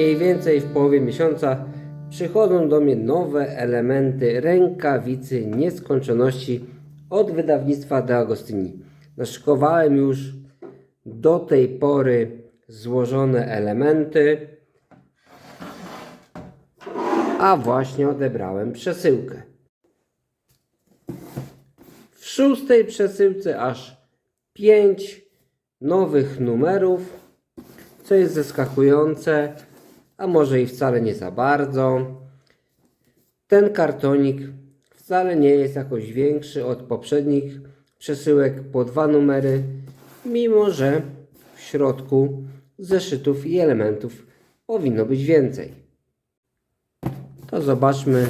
Mniej więcej w połowie miesiąca przychodzą do mnie nowe elementy rękawicy nieskończoności od wydawnictwa De Agostini. Naszykowałem już do tej pory złożone elementy, a właśnie odebrałem przesyłkę. W szóstej przesyłce aż pięć nowych numerów, co jest zaskakujące, a może i wcale nie za bardzo. Ten kartonik wcale nie jest jakoś większy od poprzednich przesyłek po dwa numery, mimo że w środku zeszytów i elementów powinno być więcej. To zobaczmy,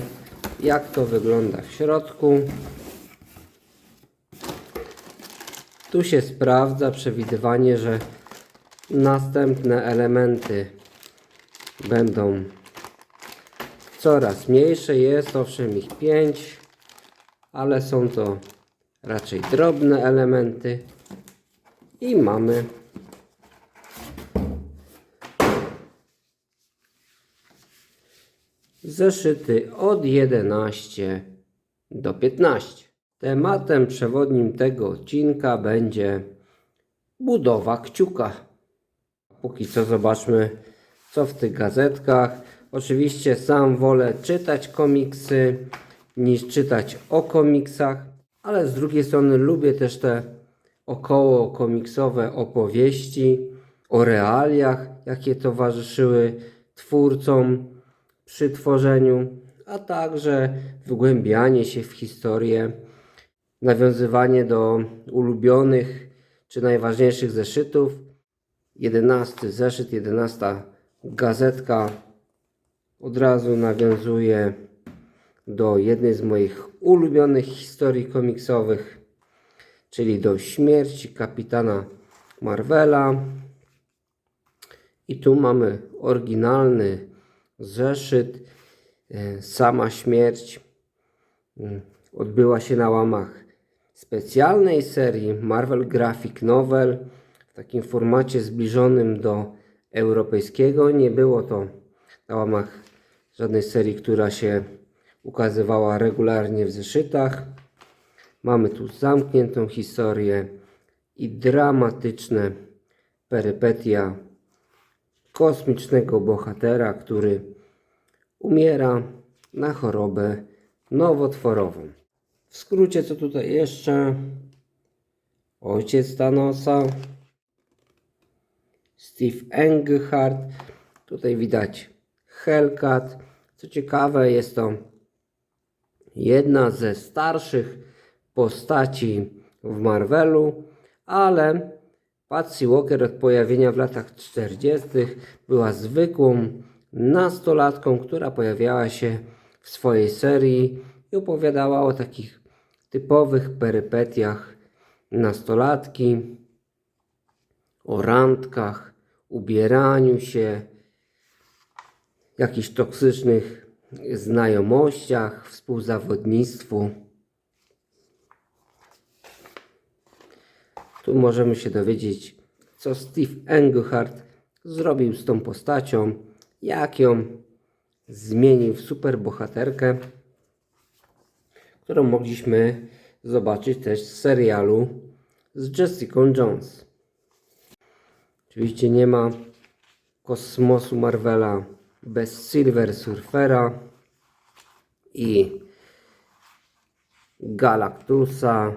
jak to wygląda w środku. Tu się sprawdza przewidywanie, że następne elementy będą coraz mniejsze. Jest owszem ich 5, ale są to raczej drobne elementy. I mamy zeszyty od 11 do 15. Tematem przewodnim tego odcinka będzie budowa kciuka. Póki co zobaczmy, co w tych gazetkach. Oczywiście sam wolę czytać komiksy niż czytać o komiksach, ale z drugiej strony lubię też te około komiksowe opowieści o realiach, jakie towarzyszyły twórcom przy tworzeniu, a także wgłębianie się w historię, nawiązywanie do ulubionych czy najważniejszych zeszytów. Jedenasty zeszyt, jedenasta gazetka od razu nawiązuje do jednej z moich ulubionych historii komiksowych, czyli do śmierci kapitana Marvela. I tu mamy oryginalny zeszyt. E, Sama śmierć mm, odbyła się na łamach specjalnej serii Marvel Graphic Novel w takim formacie zbliżonym do europejskiego. Nie było to na łamach żadnej serii, która się ukazywała regularnie w zeszytach. Mamy tu zamkniętą historię i dramatyczne perypetia kosmicznego bohatera, który umiera na chorobę nowotworową. W skrócie, co tutaj jeszcze? Ojciec Thanosa, Steve Englehart. Tutaj widać Hellcat. Co ciekawe, jest to jedna ze starszych postaci w Marvelu, ale Patsy Walker od pojawienia w latach 40. była zwykłą nastolatką, która pojawiała się w swojej serii i opowiadała o takich typowych perypetiach nastolatki, o randkach, ubieraniu się, jakichś toksycznych znajomościach, współzawodnictwu. Tu możemy się dowiedzieć, co Steve Englehart zrobił z tą postacią, jak ją zmienił w superbohaterkę, którą mogliśmy zobaczyć też z serialu z Jessica Jones. Oczywiście nie ma kosmosu Marvela bez Silver Surfera i Galactusa,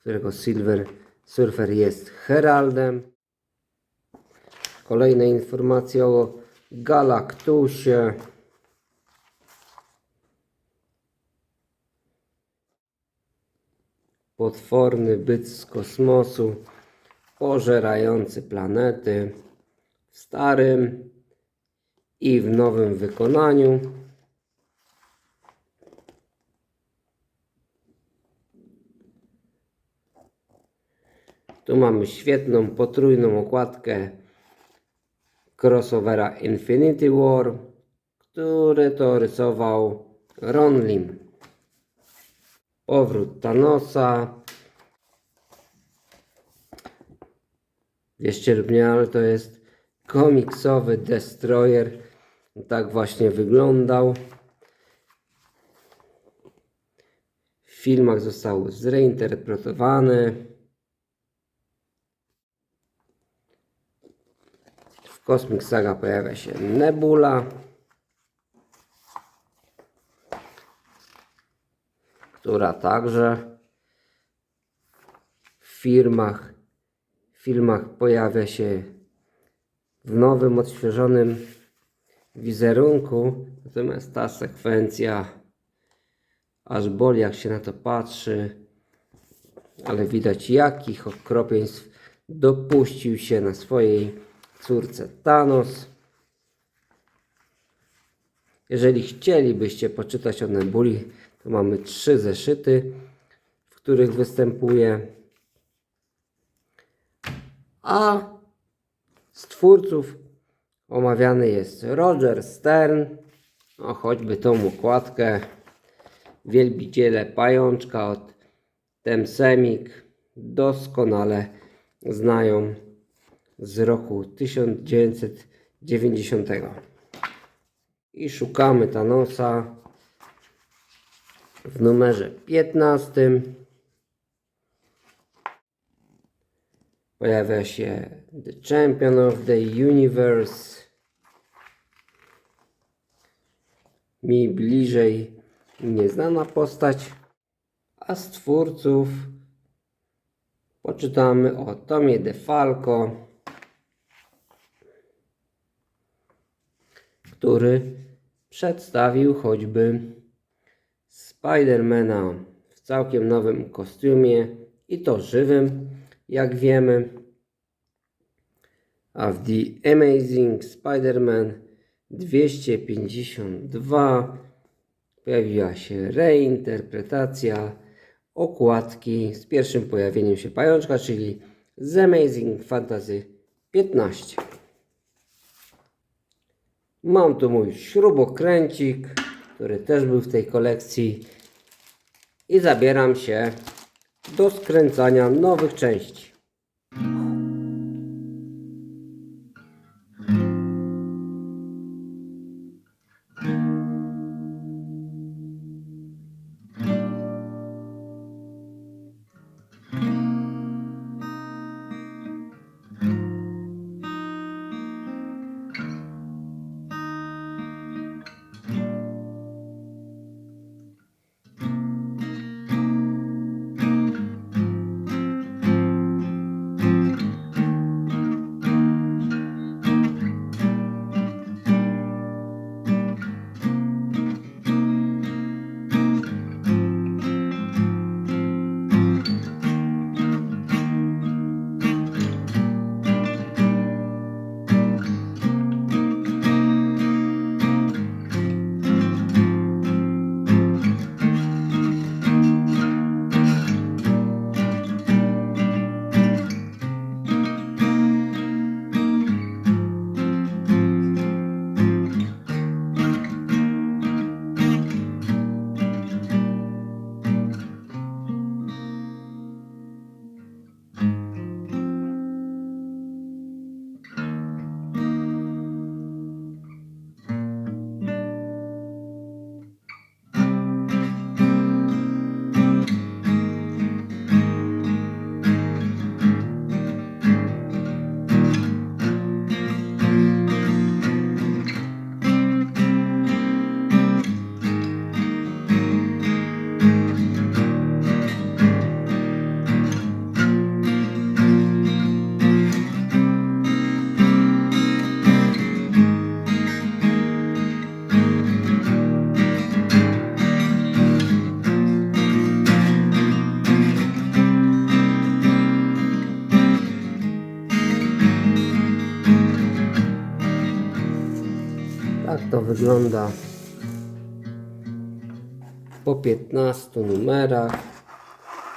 którego Silver Surfer jest Heraldem. Kolejne informacje o Galactusie. Potworny byt z kosmosu, pożerający planety w starym i w nowym wykonaniu. Tu mamy świetną potrójną okładkę crossovera Infinity War, który to rysował Ron Lim. Powrót Thanosa. Ale to jest komiksowy Destroyer. Tak właśnie wyglądał. W filmach został zreinterpretowany. W Cosmic Saga pojawia się Nebula. która także w firmach, filmach pojawia się w nowym, odświeżonym wizerunku. Natomiast ta sekwencja aż boli jak się na to patrzy. Ale widać jakich okropieństw dopuścił się na swojej córce Thanos. Jeżeli chcielibyście poczytać o Nebuli, to mamy trzy zeszyty, w których występuje. A z twórców omawiany jest Roger Stern, o choćby tą układkę, wielbiciele pajączka od Temsemik doskonale znają z roku 1990. I szukamy Thanosa w numerze 15 pojawia się The Champion of the Universe. Mi bliżej nieznana postać, a z twórców poczytamy o Tomie DeFalco, który przedstawił choćby Spidermana w całkiem nowym kostiumie i to żywym, jak wiemy. A w The Amazing Spider-Man 252 pojawiła się reinterpretacja okładki z pierwszym pojawieniem się pajączka, czyli z Amazing Fantasy 15. Mam tu mój śrubokręcik, który też był w tej kolekcji i zabieram się do skręcania nowych części. Tak to wygląda po 15 numerach.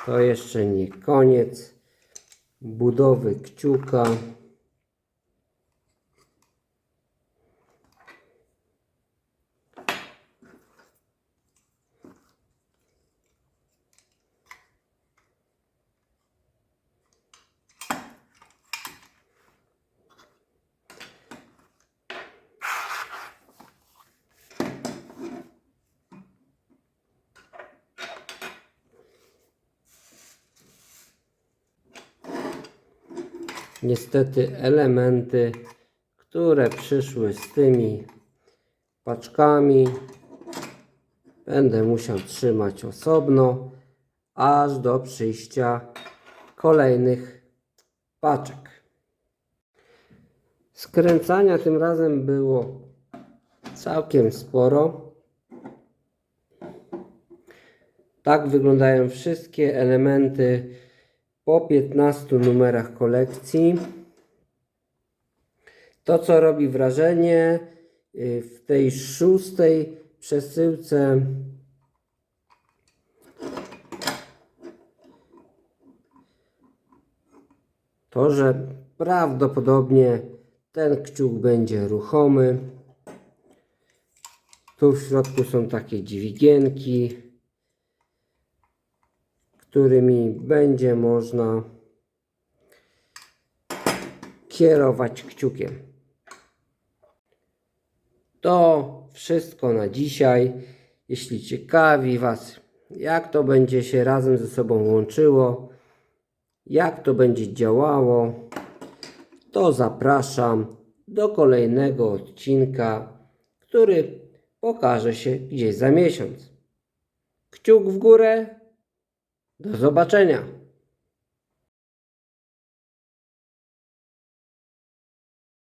To jeszcze nie koniec budowy kciuka. Niestety elementy, które przyszły z tymi paczkami, będę musiał trzymać osobno, aż do przyjścia kolejnych paczek. Skręcania tym razem było całkiem sporo. Tak wyglądają wszystkie elementy po 15 numerach kolekcji. To, co robi wrażenie y, w tej szóstej przesyłce, to, że prawdopodobnie ten kciuk będzie ruchomy. Tu w środku są takie dźwigienki, którymi będzie można kierować kciukiem. To wszystko na dzisiaj. Jeśli ciekawi Was, jak to będzie się razem ze sobą łączyło, jak to będzie działało, to zapraszam do kolejnego odcinka, który pokaże się gdzieś za miesiąc. Kciuk w górę. Do zobaczenia.